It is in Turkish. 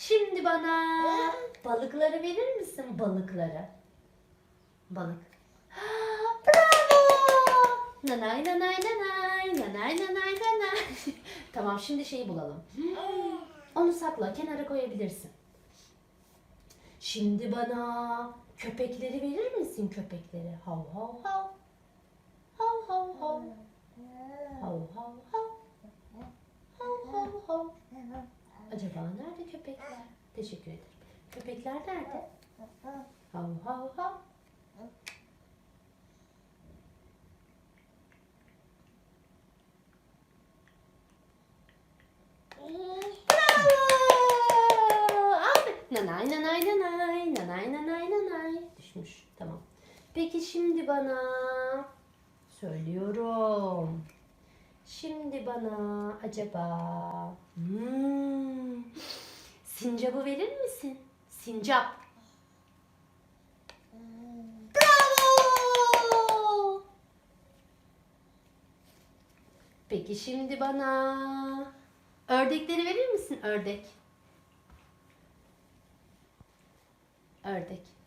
Şimdi bana balıkları verir misin balıkları? Balık. Bravo! Nanay nanay nanay nanay nanay nanay. tamam şimdi şeyi bulalım. Onu sakla kenara koyabilirsin. Şimdi bana köpekleri verir misin köpekleri? Hav hav hav. Hav hav hav. Hav hav hav. Hav hav hav. Acaba nerede köpekler? Teşekkür ederim. Köpekler nerede? Hav hav hav. Nanay nanay nanay nanay nanay nanay. Düşmüş. Tamam. Peki şimdi bana söylüyorum. Şimdi bana acaba hmm, sincapı verir misin? Sincap. Bravo! Peki şimdi bana ördekleri verir misin? Ördek. Ördek.